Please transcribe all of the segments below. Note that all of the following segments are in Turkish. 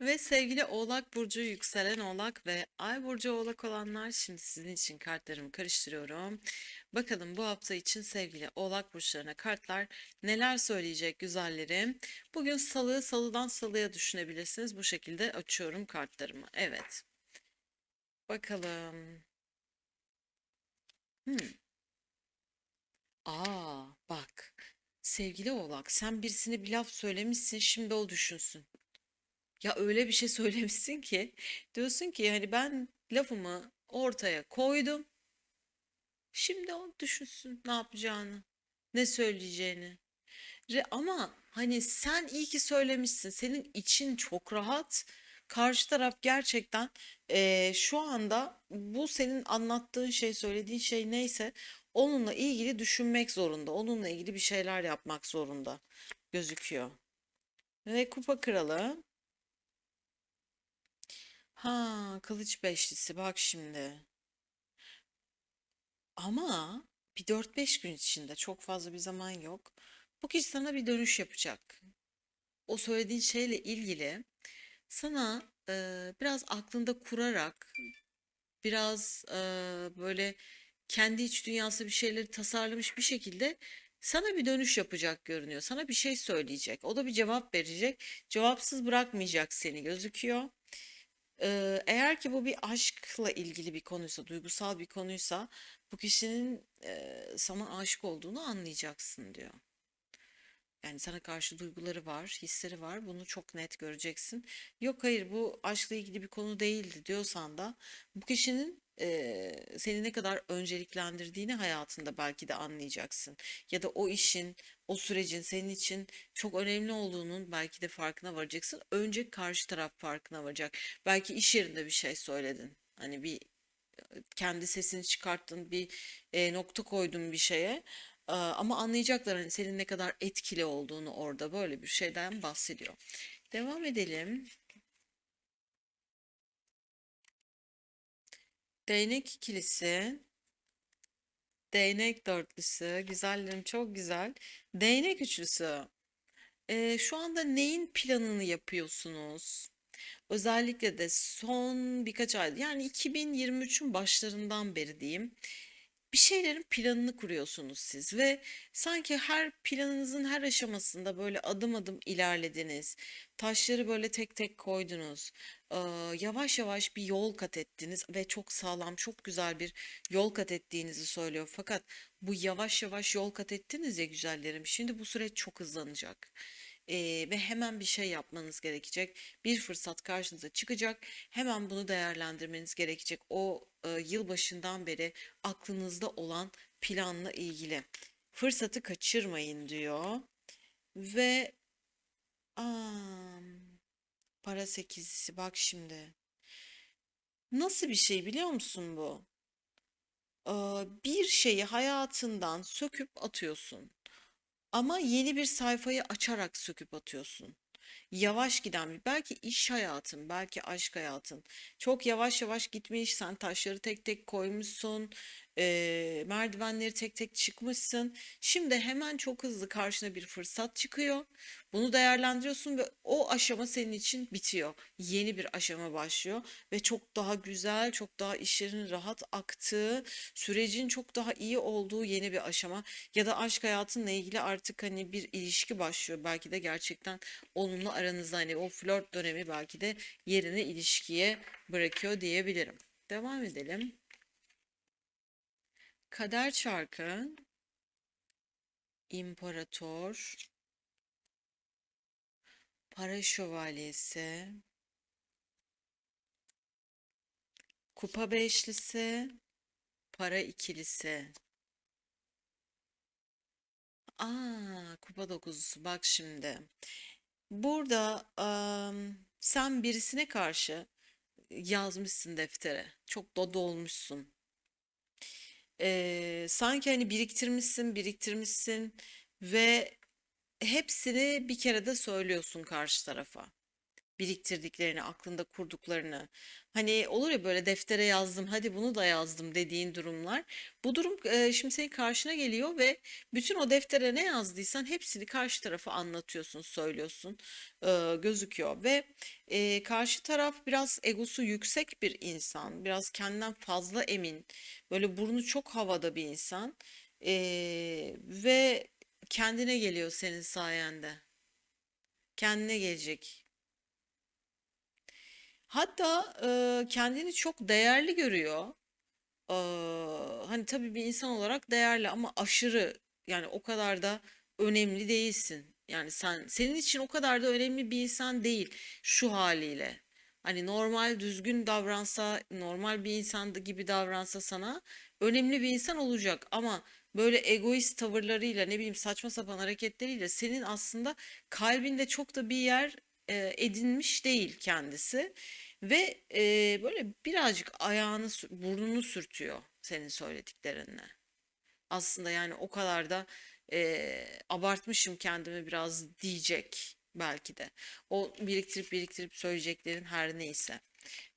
Ve sevgili Oğlak Burcu, yükselen Oğlak ve Ay Burcu Oğlak olanlar şimdi sizin için kartlarımı karıştırıyorum. Bakalım bu hafta için sevgili Oğlak Burçlarına kartlar neler söyleyecek güzellerim. Bugün salı, salıdan salıya düşünebilirsiniz. Bu şekilde açıyorum kartlarımı. Evet. Bakalım. Hmm. Aa, bak. Sevgili Oğlak, sen birisine bir laf söylemişsin, şimdi o düşünsün. Ya öyle bir şey söylemişsin ki diyorsun ki hani ben lafımı ortaya koydum. Şimdi o düşünsün ne yapacağını, ne söyleyeceğini. Ama hani sen iyi ki söylemişsin. Senin için çok rahat. Karşı taraf gerçekten eee, şu anda bu senin anlattığın şey, söylediğin şey neyse onunla ilgili düşünmek zorunda. Onunla ilgili bir şeyler yapmak zorunda gözüküyor. Ve kupa kralı. Ha, kılıç beşlisi bak şimdi. Ama bir dört beş gün içinde çok fazla bir zaman yok. Bu kişi sana bir dönüş yapacak. O söylediğin şeyle ilgili sana e, biraz aklında kurarak, biraz e, böyle kendi iç dünyası bir şeyleri tasarlamış bir şekilde sana bir dönüş yapacak görünüyor. Sana bir şey söyleyecek. O da bir cevap verecek. Cevapsız bırakmayacak seni gözüküyor. Eğer ki bu bir aşkla ilgili bir konuysa, duygusal bir konuysa bu kişinin eee, sana aşık olduğunu anlayacaksın diyor. Yani sana karşı duyguları var, hisleri var. Bunu çok net göreceksin. Yok hayır bu aşkla ilgili bir konu değildi diyorsan da bu kişinin eee, seni ne kadar önceliklendirdiğini hayatında belki de anlayacaksın. Ya da o işin, o sürecin senin için çok önemli olduğunun belki de farkına varacaksın. Önce karşı taraf farkına varacak. Belki iş yerinde bir şey söyledin. Hani bir kendi sesini çıkarttın, bir e, nokta koydun bir şeye. Aa, Ama anlayacaklar hani senin ne kadar etkili olduğunu orada böyle bir şeyden bahsediyor. Devam edelim. Değnek ikilisi, değnek dörtlüsü, güzellerim çok güzel. Değnek üçlüsü. Ee, şu anda neyin planını yapıyorsunuz? Özellikle de son birkaç ay yani 2023'ün başlarından beri diyeyim. Bir şeylerin planını kuruyorsunuz siz ve sanki her planınızın her aşamasında böyle adım adım ilerlediniz. Taşları böyle tek tek koydunuz. Eee, yavaş yavaş bir yol kat ettiniz ve çok sağlam, çok güzel bir yol kat ettiğinizi söylüyor. Fakat bu yavaş yavaş yol kat ettiniz ya güzellerim. Şimdi bu süreç çok hızlanacak. Eee, ve hemen bir şey yapmanız gerekecek. Bir fırsat karşınıza çıkacak. Hemen bunu değerlendirmeniz gerekecek. O e, yılbaşından beri aklınızda olan planla ilgili. Fırsatı kaçırmayın diyor. Ve aa, para sekizlisi bak şimdi. Nasıl bir şey biliyor musun bu? Bir şeyi hayatından söküp atıyorsun. Ama yeni bir sayfayı açarak söküp atıyorsun. Yavaş giden bir belki iş hayatın, belki aşk hayatın. Çok yavaş yavaş gitmiş, sen taşları tek tek koymuşsun, eee, merdivenleri tek tek çıkmışsın. Şimdi hemen çok hızlı karşına bir fırsat çıkıyor. Bunu değerlendiriyorsun ve o aşama senin için bitiyor. Yeni bir aşama başlıyor ve çok daha güzel, çok daha işlerin rahat aktığı, sürecin çok daha iyi olduğu yeni bir aşama ya da aşk hayatınla ilgili artık hani bir ilişki başlıyor. Belki de gerçekten onunla aranızda hani o flört dönemi belki de yerini ilişkiye bırakıyor diyebilirim. Devam edelim. Kader çarkı, imparator, para şövalyesi, kupa beşlisi, para ikilisi. Aa, kupa dokuzlusu bak şimdi. Burada am, sen birisine karşı yazmışsın deftere. Çok da dolmuşsun. Ee, sanki hani biriktirmişsin, biriktirmişsin ve hepsini bir kere de söylüyorsun karşı tarafa. Biriktirdiklerini, aklında kurduklarını. Hani olur ya böyle deftere yazdım, hadi bunu da yazdım dediğin durumlar. Bu durum e, şimdi senin karşına geliyor ve bütün o deftere ne yazdıysan hepsini karşı tarafa anlatıyorsun, söylüyorsun, e, gözüküyor ve e, karşı taraf biraz egosu yüksek bir insan, biraz kendinden fazla emin, böyle burnu çok havada bir insan E, ve kendine geliyor senin sayende. Kendine gelecek. Hatta e, kendini çok değerli görüyor. Eee, hani tabii bir insan olarak değerli ama aşırı yani o kadar da önemli değilsin. Yani sen senin için o kadar da önemli bir insan değil şu haliyle. Hani normal düzgün davransa, normal bir insan gibi davransa sana önemli bir insan olacak ama böyle egoist tavırlarıyla ne bileyim saçma sapan hareketleriyle senin aslında kalbinde çok da bir yer e, edinmiş değil kendisi. Ve e, böyle birazcık ayağını, burnunu sürtüyor senin söylediklerinle. Aslında yani o kadar da e, abartmışım kendimi biraz diyecek belki de. O biriktirip biriktirip söyleyeceklerin her neyse.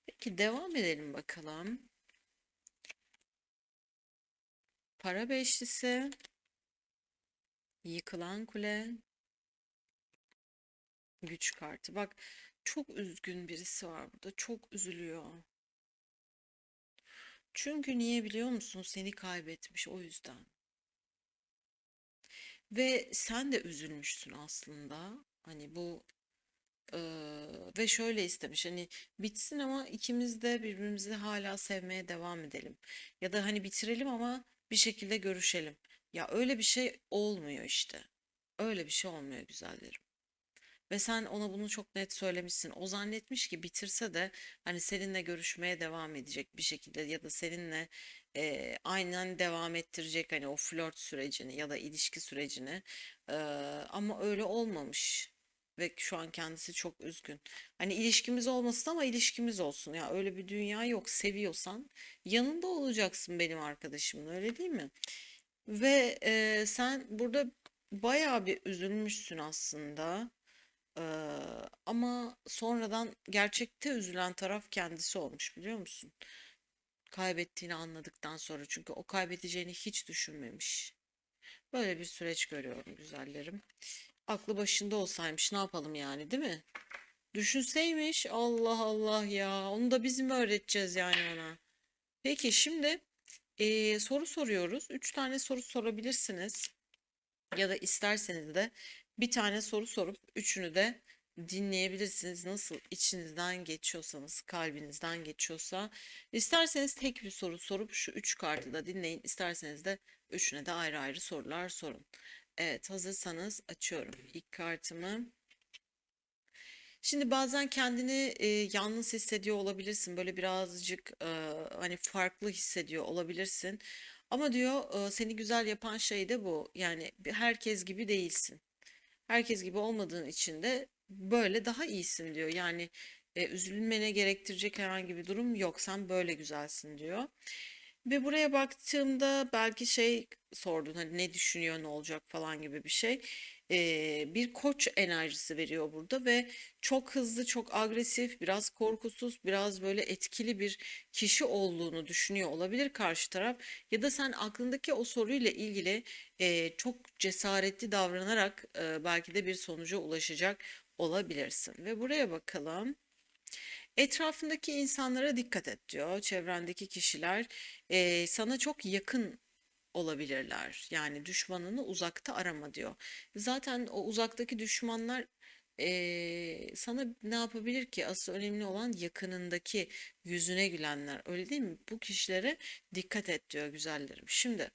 Peki devam edelim bakalım. Para beşlisi, yıkılan kule, güç kartı. Bak çok üzgün birisi var burada. Çok üzülüyor. Çünkü niye biliyor musun? Seni kaybetmiş o yüzden. Ve sen de üzülmüşsün aslında. Hani bu eee, ve şöyle istemiş hani bitsin ama ikimiz de birbirimizi hala sevmeye devam edelim. Ya da hani bitirelim ama bir şekilde görüşelim. Ya öyle bir şey olmuyor işte. Öyle bir şey olmuyor güzellerim. Ve sen ona bunu çok net söylemişsin. O zannetmiş ki bitirse de hani seninle görüşmeye devam edecek bir şekilde ya da seninle e, aynen devam ettirecek hani o flört sürecini ya da ilişki sürecini. E, ama öyle olmamış. Ve şu an kendisi çok üzgün. Hani ilişkimiz olmasın ama ilişkimiz olsun. Ya öyle bir dünya yok. Seviyorsan yanında olacaksın benim arkadaşımın öyle değil mi? Ve e, sen burada bayağı bir üzülmüşsün aslında. Eee, ama sonradan gerçekte üzülen taraf kendisi olmuş biliyor musun? Kaybettiğini anladıktan sonra çünkü o kaybedeceğini hiç düşünmemiş. Böyle bir süreç görüyorum güzellerim. Aklı başında olsaymış ne yapalım yani değil mi? Düşünseymiş Allah Allah ya onu da biz mi öğreteceğiz yani ona? Peki şimdi eee, soru soruyoruz. Üç tane soru sorabilirsiniz. Ya da isterseniz de bir tane soru sorup üçünü de dinleyebilirsiniz. Nasıl içinizden geçiyorsanız, kalbinizden geçiyorsa. İsterseniz tek bir soru sorup şu üç kartı da dinleyin. İsterseniz de üçüne de ayrı ayrı sorular sorun. Evet, hazırsanız açıyorum ilk kartımı. Şimdi bazen kendini e, yalnız hissediyor olabilirsin. Böyle birazcık e, hani farklı hissediyor olabilirsin. Ama diyor e, seni güzel yapan şey de bu. Yani herkes gibi değilsin. Herkes gibi olmadığın için de böyle daha iyisin diyor. Yani e, üzülmene gerektirecek herhangi bir durum yok. Sen böyle güzelsin diyor. Ve buraya baktığımda belki şey sordun hani ne düşünüyor ne olacak falan gibi bir şey. Ee, bir koç enerjisi veriyor burada ve çok hızlı, çok agresif, biraz korkusuz, biraz böyle etkili bir kişi olduğunu düşünüyor olabilir karşı taraf. Ya da sen aklındaki o soruyla ilgili e, çok cesaretli davranarak e, belki de bir sonuca ulaşacak olabilirsin. Ve buraya bakalım. Etrafındaki insanlara dikkat et diyor. Çevrendeki kişiler eee, sana çok yakın olabilirler. Yani düşmanını uzakta arama diyor. Zaten o uzaktaki düşmanlar eee, sana ne yapabilir ki? Asıl önemli olan yakınındaki yüzüne gülenler. Öyle değil mi? Bu kişilere dikkat et diyor güzellerim. Şimdi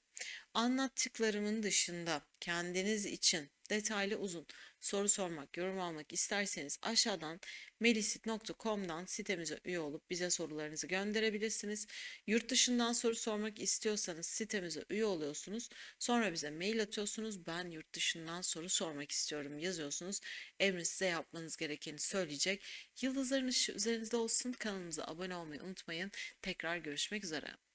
anlattıklarımın dışında kendiniz için detaylı uzun soru sormak, yorum almak isterseniz aşağıdan melisit.com'dan sitemize üye olup bize sorularınızı gönderebilirsiniz. Yurt dışından soru sormak istiyorsanız sitemize üye oluyorsunuz. Sonra bize mail atıyorsunuz. Ben yurt dışından soru sormak istiyorum yazıyorsunuz. Evren size yapmanız gerekeni söyleyecek. Yıldızların ışığı üzerinizde olsun. Kanalımıza abone olmayı unutmayın. Tekrar görüşmek üzere.